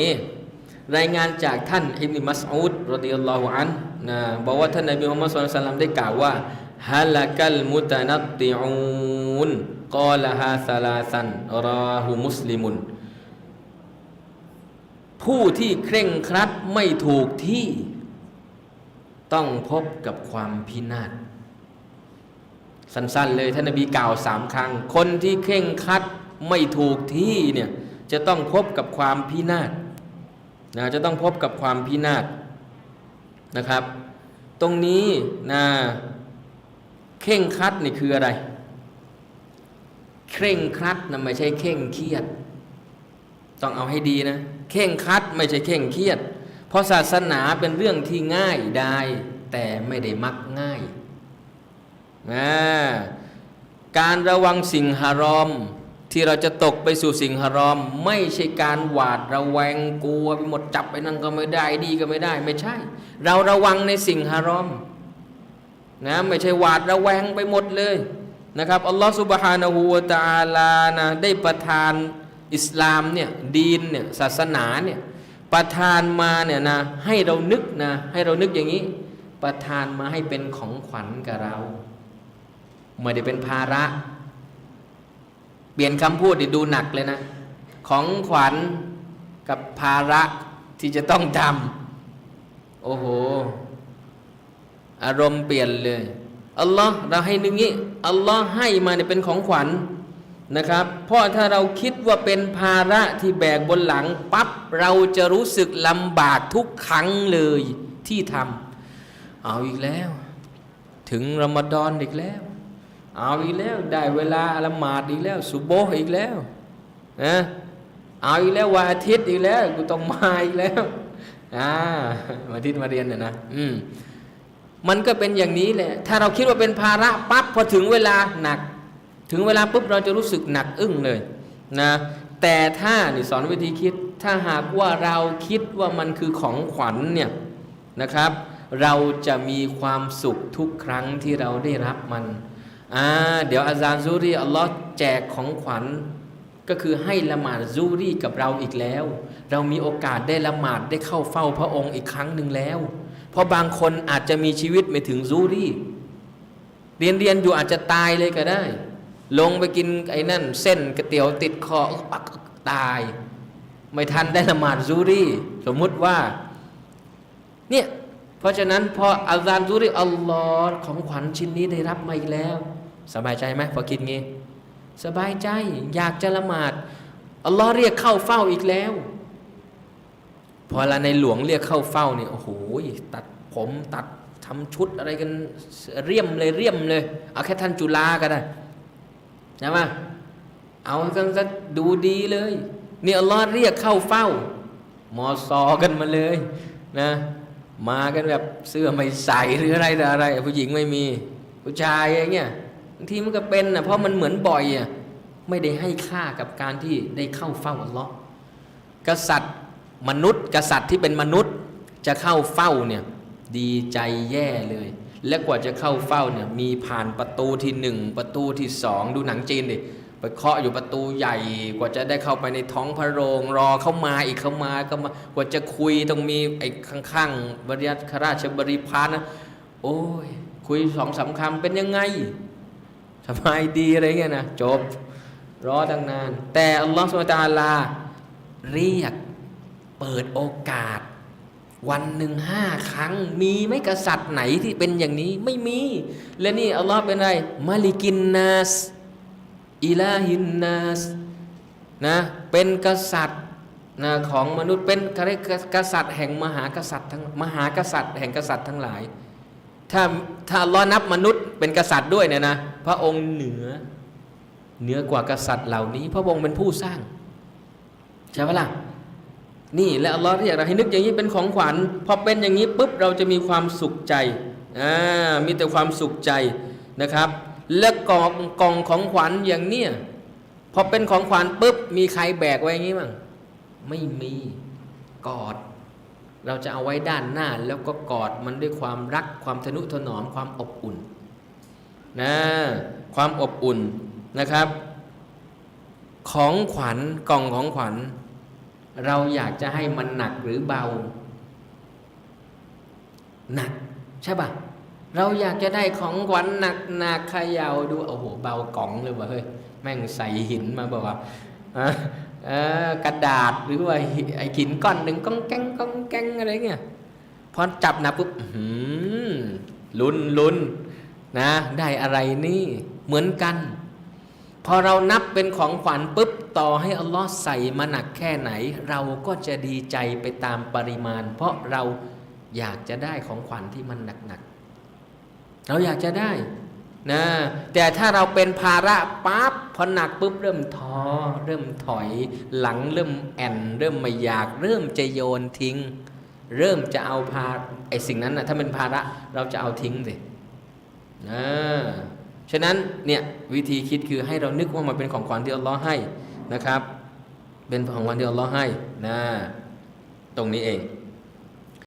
นี่รายงานจากท่านอิบนุมัสอูดรดิยัลลอฮุอันนะบอกว่าท่านนบีมุฮัมมัดสุลตัลลัมได้กล่าวว่าฮะลักัลมุตานัตติอูนกอลฮาซาลาซันราหูมุสลิมุนผู้ที่เคร่งครัดไม่ถูกที่ต้องพบกับความพินาศสั้นๆเลยท่านนบีกล่าวสามครั้ง คนที่เคร่งครัดไม่ถูกที่เนี่ยจะต้องพบกับความพินาศ นะจะต้องพบกับความพินาศนะครับ ตรงนี้นะเข่งคัดนี่คืออะไร เคร่งครัดนะไม่ใช่เข่งเครียด ต้องเอาให้ดีนะ เข่งคัดไม่ใช่เข่งเครียด เพราะศาสนาเป็นเรื่องที่ง่ายได้แต่ไม่ได้มักง่ายนะการระวังสิ่งฮารอม ที่เราจะตกไปสู่สิ่งฮารอม ไม่ใช่การหวาดระแวงกลัวไปหมดจับไปนั่นก็ไม่ได้ดีก็ไม่ได้ ไม่ใช่ เราระวังในสิ่งฮารอมนะไม่ใช่หวาดระแวงไปหมดเลยนะครับอัลลอฮฺสุบฮานะฮูตะอาลานะได้ประทานอิสลามเนี่ยดีนเนี่ยศาสนาเนี่ยประทานมาเนี่ยนะให้เรานึกนะให้เรานึกอย่างนี้ ประทานมาให้เป็นของขวัญกับเรา ไม่ได้เป็นภาระ ปลี่ยนคำพูดดิดูหนักเลยนะ ของขวัญกับภาระที่จะต้องทำโอ้โห อารมณ์เปลี่ยนเลย อัลลอฮ์เราให้นึงนี้ อัลลอฮ์ให้มาเนี่ยเป็นของขวัญนะครับ เพราะถ้าเราคิดว่าเป็นภาระที่แบกบนหลังปั๊บเราจะรู้สึกลำบากทุกครั้งเลยที่ทำเอาอีกแล้ว ถึงรอมฎอนอีกแล้ว เอาอีกแล้วได้เวลาละหมาดอีกแล้วสุโบฮ์อีกแล้วนะเอาอีกแล้ววันอาทิตย์อีกแล้วกูต้องมาอีกแล้วอ่าวันอาทิตย์มาเรียนเนี่ยนะอืมมันก็เป็นอย่างนี้แหละถ้าเราคิดว่าเป็นภาระปั๊บพอถึงเวลาหนัก ถึงเวลาปุ๊บเราจะรู้สึกหนักอึ้งเลยนะแต่ถ้านี่สอนวิธีคิดถ้าหากว่าเราคิดว่ามันคือของขวัญเนี่ยนะครับ เราจะมีความสุขทุกครั้งที่เราได้รับมัน อ่าเดี๋ยวอาจารย์ซูรีอัลลอฮ์แจกของขวัญ ก็คือให้ละหมาดซูรีกับเราอีกแล้ว เรามีโอกาสได้ละหมาดได้เข้าเฝ้าพระองค์อีกครั้งหนึ่งแล้ว เพราะบางคนอาจจะมีชีวิตไม่ถึงซูรีเรียนเรียนอยู่อาจจะตายเลยก็ได้ ลงไปกินไอ้นั่น เส้นก๋วยเตี๋ยวติดคอปักตาย ไม่ทันได้ละหมาดซูรีสมมุติว่าเนี่ยเพราะฉะนั้นพออัลลอฮ์ซูริอัลลอฮ์ของขวัญชิ้นนี้ได้รับมาอีกแล้ว สบายใจไหมพอคิดงี้ สบายใจอยากจะละหมาดอัลลอฮ์เรียกเข้าเฝ้าอีกแล้ว พอละในหลวงเรียกเข้าเฝ้าเนี่ยโอ้โหตัดผมตัดทำชุดอะไรกันเรียมเลยเรียมเลยเอาแค่ท่านจุฬาก็ได้ใช่ไหมเอากันซะดูดีเลยนี่อัลลอฮ์เรียกเข้าเฝ้ามอซอกันมาเลยนะมากันแบบเสื้อไม่ใส่หรืออะไรแต่อะไร ผู้หญิงไม่มี ผู้ชายอย่างเงี้ย บางทีมันก็เป็นนะเพราะมันเหมือนบ่อยอะไม่ได้ให้ค่ากับการที่ได้เข้าเฝ้าอัลลอฮ์กษัตริย์มนุษย์ กษัตริย์ที่เป็นมนุษย์จะเข้าเฝ้าเนี่ยดีใจแย่เลย และกว่าจะเข้าเฝ้าเนี่ยมีผ่านประตูที่หนึ่งประตูที่สองดูหนังจีนดิไปเคาะอยู่ประตูใหญ่กว่าจะได้เข้าไปในท้องพระโรงรอเข้ามาอีกเข้ามาก็มากว่าจะคุยต้องมีไอ้ข้างๆบริยัติราชบริพารนะโอ้ยคุยสองสามคำเป็นยังไง สบายดีอะไรเงี้ยนะจบรอตั้งนาน แต่อัลลอฮฺสุบตาลา เรียกเปิดโอกาส วันหนึ่งห้าครั้ง มีไหมกษัตริย์ไหนที่เป็นอย่างนี้ไม่มี และนี่อัลลอฮ์เป็นอะไรมาลิกินนัสอิลาฮินนัสนะเป็นกษัตริย์นะของมนุษย์เป็นกษัตริย์แห่งมหากษัตริย์ทั้งมหากษัตริย์แห่งกษัตริย์ทั้งหลาย ถ้าถ้าล้อนับมนุษย์เป็นกษัตริย์ด้วยเนี่ยนะ พระองค์เหนือเหนือกว่ากษัตริย์เหล่านี้ พระองค์เป็นผู้สร้าง ใช่ไหมล่ะนี่และอัลลอฮ์เรียกเราให้นึกอย่างนี้เป็นของขวัญพอเป็นอย่างนี้ปุ๊บเราจะมีความสุขใจอ่ามีแต่ความสุขใจนะครับ และกล่องกล่องของขวัญอย่างเนี้ยพอเป็นของขวัญปุ๊บมีใครแบกไว้อย่างนี้มั้งไม่มีกอด เราจะเอาไว้ด้านหน้าแล้วก็กอดมันด้วยความรักความทนุถนอมความอบอุ่นนะความอบอุ่นนะครับ ของขวัญกล่องของขวัญ เราอยากจะให้มันหนักหรือเบา หนักใช่ปะเราอยากจะได้ของขวัญหนักหนักขย่าดูโอ้โหเบากล่องเลยว่ะเฮ้ยแม่งใส่หินมาบอกว่าอะ กระดาษหรือว่าไอ้หินก้อนหนึ่งก้องแกงก้องแกงอะไรเงี้ยพอจับนักปุ๊บลุ้นลุ้นนะได้อะไรนี่เหมือนกัน พอเรานับเป็นของขวัญปุ๊บต่อให้อัลลอฮ์ใส่มาหนักแค่ไหน เราก็จะดีใจไปตามปริมาณ เพราะเราอยากจะได้ของขวัญที่มันหนักๆเราอยากจะได้ นะแต่ถ้าเราเป็นภาระปั๊บพอหนักปุ๊บเริ่มท้อเริ่มถอย หลังเริ่มแอนเริ่มไม่อยาก เริ่มจะโยนทิ้ง เริ่มจะเอาพาไอสิ่งนั้นนะถ้าเป็นภาระเราจะเอาทิ้งสิอ่าฉะนั้นเนี่ยวิธีคิดคือให้เรานึกว่ามันเป็นของขวัญที่อัลลอฮ์ให้นะครับ เป็นของขวัญที่อัลลอฮ์ให้นะตรงนี้เอง